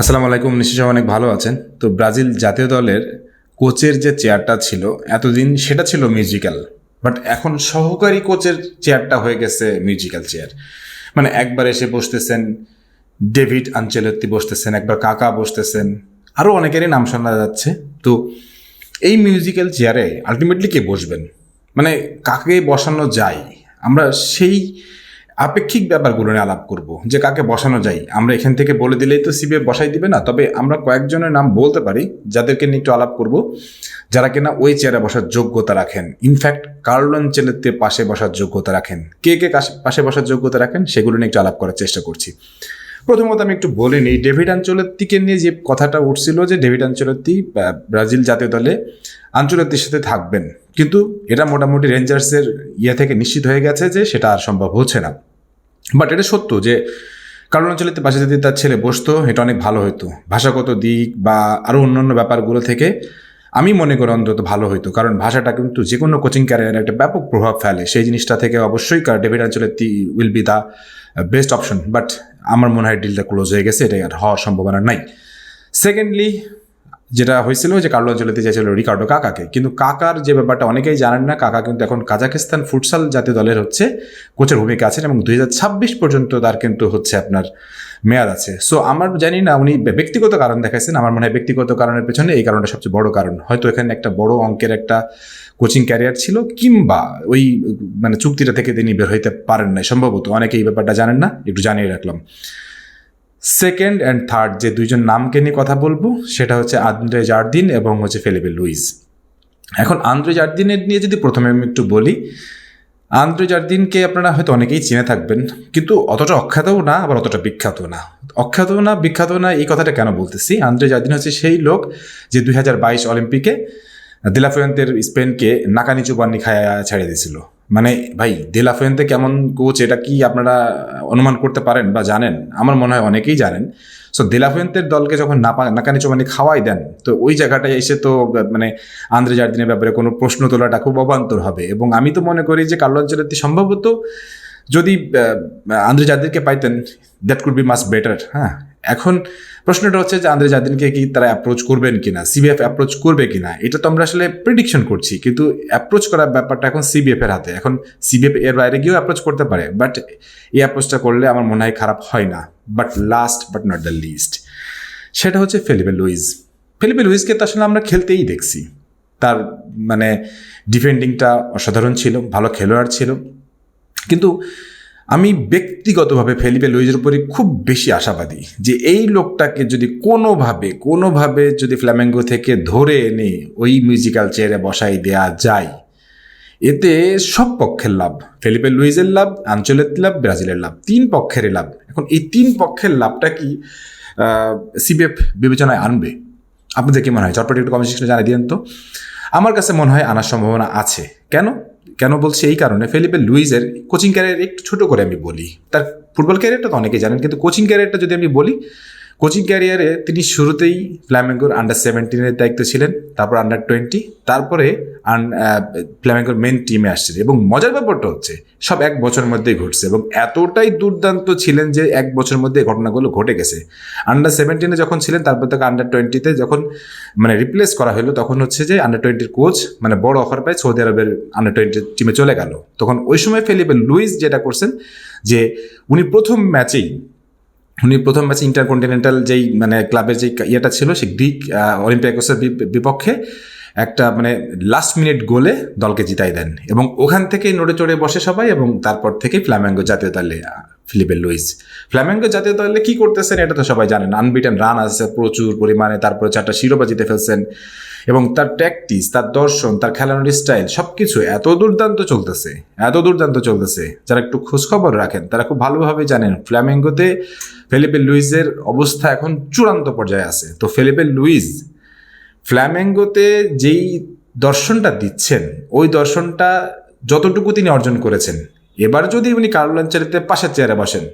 আসসালামু আলাইকুম, নিশ্চয়ই অনেক ভালো আছেন। তো ব্রাজিল জাতীয় দলের কোচের যে চেয়ারটা ছিল, এতদিন সেটা ছিল মিউজিক্যাল, বাট এখন সহকারী কোচের চেয়ারটা হয়ে গেছে মিউজিক্যাল চেয়ার। মানে একবার এসে বসতেছেন, ডেভিড আঞ্চেলত্তি বসতেছেন, একবার কাকা বসতেছেন আরও অনেকেরই নাম শোনা যাচ্ছে। তো এই মিউজিক্যাল চেয়ারে আলটিমেটলি কে বসবেন? মানে কাকে বসানো যায়? আমরা সেই আপেক্ষিক ব্যাপারগুলো নিয়ে আলাপ করব, যে কাকে বসানো যায়। আমরা এখান থেকে বলে দিলেই তো সিবিএ বসাই দিবে না, তবে আমরা কয়েকজনের নাম বলতে পারি, যাদেরকে নিয়ে একটু আলাপ করব, যারা কিনা ওই চেয়ারে বসার যোগ্যতা রাখেন। ইনফ্যাক্ট কার্লন চেলেতে পাশে বসার যোগ্যতা রাখেন। কে কে পাশে বসার যোগ্যতা রাখেন, সেগুলো নিয়ে একটু আলাপ করার চেষ্টা করছি। প্রথমত আমি একটু বলে নিই, ডেভিড আঞ্চলত্তিকে নিয়ে যে কথাটা উঠছিল যে ডেভিড আঞ্চলত্তি ব্রাজিল জাতীয় দলে আঞ্চলত্তির সাথে থাকবেন, কিন্তু এটা মোটামুটি রেঞ্জার্সের ইয়ে থেকে নিশ্চিত হয়ে গেছে যে সেটা আর সম্ভব হচ্ছে না। বাট এটা সত্য যে কারণ অঞ্চলেতে পাশে যদি তার ছেলে বসতো, এটা অনেক ভালো হতো ভাষাগত দিক বা আরও অন্যান্য ব্যাপারগুলো থেকে আমি মনে করি অন্তত ভালো হতো কারণ ভাষাটা কিন্তু যে কোনো কোচিং ক্যারিয়ারে একটা ব্যাপক প্রভাব ফেলে। সেই জিনিসটা থেকে অবশ্যই David Ancelotti will be the best option. But আমার মনে হয় ডিলটা ক্লোজ হয়ে গেছে এটা আর হওয়ার সম্ভাবনা নাই। সেকেন্ডলি যেটা হয়েছিল যে কার্লো অঞ্চলেতে চাইছিল রিকার্ডো কাকাকে, কিন্তু কাকার যে ব্যাপারটা অনেকেই জানেন না, কাকা কিন্তু এখন কাজাকিস্তান ফুটসাল জাতীয় দলের হচ্ছে কোচের ভূমিকা আছেন এবং দুই হাজার ছাব্বিশ পর্যন্ত তার কিন্তু হচ্ছে আপনার মেয়াদ আছে। সো আমার জানি না, উনি ব্যক্তিগত কারণ দেখাইছেন। আমার মনে হয় ব্যক্তিগত কারণের পেছনে এই কারণটা সবচেয়ে বড় কারণ। হয়তো এখানে একটা বড় অঙ্কের একটা কোচিং ক্যারিয়ার ছিল, কিংবা ওই মানে চুক্তিটা থেকে তিনি বের হইতে পারেন না সম্ভবত অনেকে এই ব্যাপারটা জানেন না, একটু জানিয়ে রাখলাম। সেকেন্ড অ্যান্ড থার্ড যে দুইজন নামকে নিয়ে কথা বলব, সেটা হচ্ছে আন্দ্রে জার্দিন এবং হচ্ছে ফেলিবে লুইস। এখন আন্দ্রে জার্দিনের নিয়ে যদি প্রথমে আমি একটু বলি আন্দ্রে জার্দিনকে আপনারা হয়তো অনেকেই চিনে থাকবেন, কিন্তু অতটা অখ্যাতও না, আবার অতটা বিখ্যাত না। অখ্যাত না বিখ্যাত না, এই কথাটা কেন বলতেছি? আন্দ্রে জার্দিন হচ্ছে সেই লোক যে দুই হাজার বাইশ অলিম্পিকে দিলাফুয়েন্তের স্পেনকে নাকানিচু বান্নি খায়া ছাড়িয়ে দিয়েছিল। মানে ভাই দিলাফুয়েন্তে কেমন কোচ এটা কি আপনারা অনুমান করতে পারেন বা জানেন? আমার মনে হয় অনেকেই জানেন। সো দিলাফুয়েন্তের দলকে যখন নাপা, নাকানি চোবানি খাওয়াই দেন, তো ওই জায়গাটায় এসে তো মানে আন্দ্রে জার্দিনের ব্যাপারে কোনো প্রশ্ন তোলাটা খুব অবান্তর হবে। এবং আমি তো মনে করি যে কার্লো আঞ্চলতি সম্ভবত যদি আন্দ্রে জার্দিনকে পাইতেন that could be much better হ্যাঁ? এখন প্রশ্নটা হচ্ছে যে আন্দ্রে জার্দিনকে কি তারা অ্যাপ্রোচ করবেন কিনা? সিবিএফ অ্যাপ্রোচ করবে কিনা? এটা তো আমরা আসলে প্রিডিকশন করছি, কিন্তু অ্যাপ্রোচ করার ব্যাপারটা এখন সিবিএফ এর হাতে। এখন সিবিএফ এর বাইরে গিয়েও অ্যাপ্রোচ করতে পারে বাট এই অ্যাপ্রোচটা করলে আমার মনে হয় খারাপ হয় না but last but not the least সেটা হচ্ছে ফেলিপে লুইজ ফেলিপে লুইজকে তো আসলে আমরা খেলতেই দেখছি। তার মানে ডিফেন্ডিংটা অসাধারণ ছিল, ভালো খেলোয়াড় ছিল। কিন্তু আমি ব্যক্তিগতভাবে ফেলিপে লুইজের উপরে খুব বেশি আশাবাদী যে এই লোকটাকে যদি কোনোভাবে কোনোভাবে যদি ফ্ল্যামেঙ্গো থেকে ধরে এনে ওই মিউজিক্যাল চেয়ারে বসাই দেয়া যায়, এতে সব পক্ষের লাভ। ফেলিপে লুইজের লাভ, আঞ্চলের লাভ, ব্রাজিলের লাভ, তিন পক্ষেরই লাভ। এখন এই তিন পক্ষের লাভটা কি সিবিএফ বিবেচনায় আনবে? আপনাদের কি মনে হয়? চটপটি একটু কমেন্ট জানিয়ে দিন তো। আমার কাছে মনে হয় আনার সম্ভাবনা আছে। কেন? কেন বলছি এই কারণে? ফেলিপে লুইজের কোচিং ক্যারিয়ার একটু ছোট করে আমি বলি। তার ফুটবল ক্যারিয়ারটা তো অনেকেই জানেন, কিন্তু কোচিং ক্যারিয়ারটা যদি আমি বলি কোচিং ক্যারিয়ারে তিনি শুরুতেই ফ্ল্যামেঙ্গোর আন্ডার সেভেন্টিনের দায়িত্ব ছিলেন, তারপর আন্ডার টোয়েন্টি তারপরে ফ্ল্যামেঙ্গোর মেন টিমে আসছেন এবং মজার ব্যাপারটা হচ্ছে, সব এক বছরের মধ্যেই ঘটছে এবং এতটাই দুর্দান্ত ছিলেন যে এক বছরের মধ্যে ঘটনাগুলো ঘটে গেছে। আন্ডার সেভেন্টিনে যখন ছিলেন, তারপর তাকে আন্ডার টোয়েন্টিতে যখন মানে রিপ্লেস করা হলো, তখন হচ্ছে যে আন্ডার টোয়েন্টির কোচ মানে বড় অফার পায় সৌদি আরবের আন্ডার টোয়েন্টি টিমে চলে গেল। তখন ওই সময় ফেলিপে লুইস যেটা করছেন, যে উনি প্রথম ম্যাচেই উনি প্রথম ম্যাচে ইন্টারকন্টিনেন্টাল যেই মানে ক্লাবের যেই ইয়েটা ছিল সে গ্রিক অলিম্পিয়াকোসের বিপক্ষে একটা মানে লাস্ট মিনিট গোলে দলকে জিতাই দেন। এবং ওখান থেকেই নড়ে চড়ে বসে সবাই এবং তারপর থেকে ফ্ল্যামেঙ্গো জাতীয় দলে ফিলিপে লুইস। ফ্ল্যামেঙ্গো জাতীয় দলে কি করতেছেন এটা তো সবাই জানেন। আনবিটেন রান আছে প্রচুর পরিমাণে, তারপরে চারটা শিরোপা জিতে ফেলছেন। এবং তার প্র্যাকটিস তার দর্শন, তার খেলানোর স্টাইল সব কিছু এত দুর্দান্ত চলতেছে, এত দুর্দান্ত চলতেছে। যারা একটু খোঁজখবর রাখেন, তারা খুব ভালোভাবে জানেন ফ্ল্যামেঙ্গোতে ফেলিপে লুইজের অবস্থা এখন চূড়ান্ত পর্যায়ে আছে। তো ফেলিপে লুইজ ফ্ল্যামেঙ্গোতে যেই দর্শনটা দিচ্ছেন, ওই দর্শনটা যতটুকু তিনি অর্জন করেছেন, এবার যদি উনি কার্লাঞ্চারিতে পাশের চেয়ারে বসেন,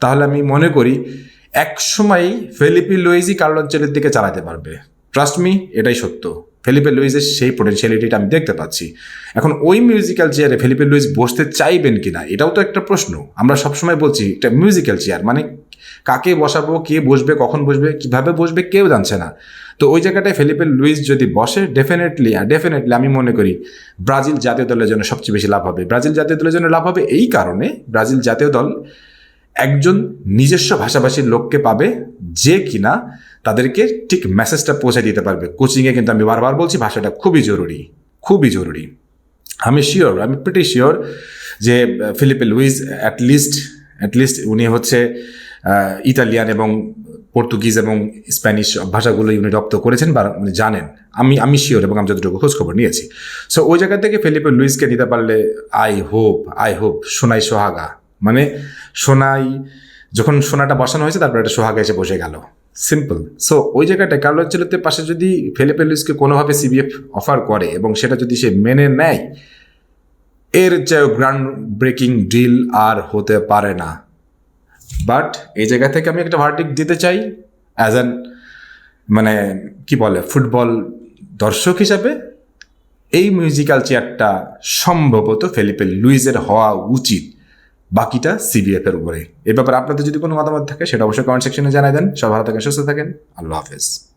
তাহলে আমি মনে করি এক সময় ফেলিপি লুইজই কার্লাঞ্চারের দিকে চালাতে পারবে। ট্রাস্ট মি এটাই সত্য। ফেলিপে লুইজের সেই পোটেনশিয়ালিটিটা আমি দেখতে পাচ্ছি। এখন ওই মিউজিক্যাল চেয়ারে ফেলিপে লুইজ বসতে চাইবেন কিনা, এটাও তো একটা প্রশ্ন। আমরা সবসময় বলছি, এটা মিউজিক্যাল চেয়ার মানে কাকে বসাবো, কে বসবে, কখন বসবে, কীভাবে বসবে, কেউ জানছে না। তো ওই জায়গাটায় ফেলিপে লুইস যদি বসে ডেফিনেটলি ডেফিনেটলি আমি মনে করি ব্রাজিল জাতীয় দলের জন্য সবচেয়ে বেশি লাভ হবে। ব্রাজিল জাতীয় দলের জন্য লাভ হবে এই কারণে ব্রাজিল জাতীয় দল একজন নিজস্ব ভাষাভাষীর লোককে পাবে যে কিনা তাদেরকে ঠিক মেসেজটা পৌঁছে দিতে পারবে। কোচিংয়ে কিন্তু আমি বারবার বলছি, ভাষাটা খুবই জরুরি খুবই জরুরি। আমি শিওর আমি প্রিটি শিওর যে Felipe Luis at least at least উনি হচ্ছে ইতালিয়ান এবং পর্তুগিজ এবং স্প্যানিশ ভাষাগুলো উনি রপ্ত করেছেন বা উনি জানেন। আমি আমি শিওর এবং আমি যতটুকু খোঁজখবর নিয়েছি। সো ওই জায়গা থেকে ফিলিপে লুইসকে নিতে পারলে আই হোপ আই হোপ, সোনাই সোহাগা। মানে সোনাই, যখন সোনাটা বসানো হয়েছে, তারপর একটা সোহাগা এসে বসে গেল। সিম্পল সো ওই জায়গাটায় কার্লো অ্যাঞ্চেলোতের পাশে যদি ফেলিপে লুইসকে কোনোভাবে সিবিএফ অফার করে এবং সেটা যদি সে মেনে নেয়, এর যে গ্রাউন্ড ব্রেকিং ডিল আর হতে পারে না। বাট এই জায়গা থেকে আমি একটা ভার্ডিক দিতে চাই অ্যাজ অ্যান মানে কি বলে ফুটবল দর্শক হিসাবে এই মিউজিক্যাল চেয়ারটা সম্ভবত ফেলিপে লুইজের হওয়া উচিত। বাকিটা সিবিএফ এর উপরে এ ব্যাপারে আপনাদের যদি কোনো মতামত থাকে, সেটা অবশ্যই কমেন্ট সেকশনে জানাই দেন। সব ভালো থাকেন, সুস্থ থাকেন। আল্লাহ হাফেজ।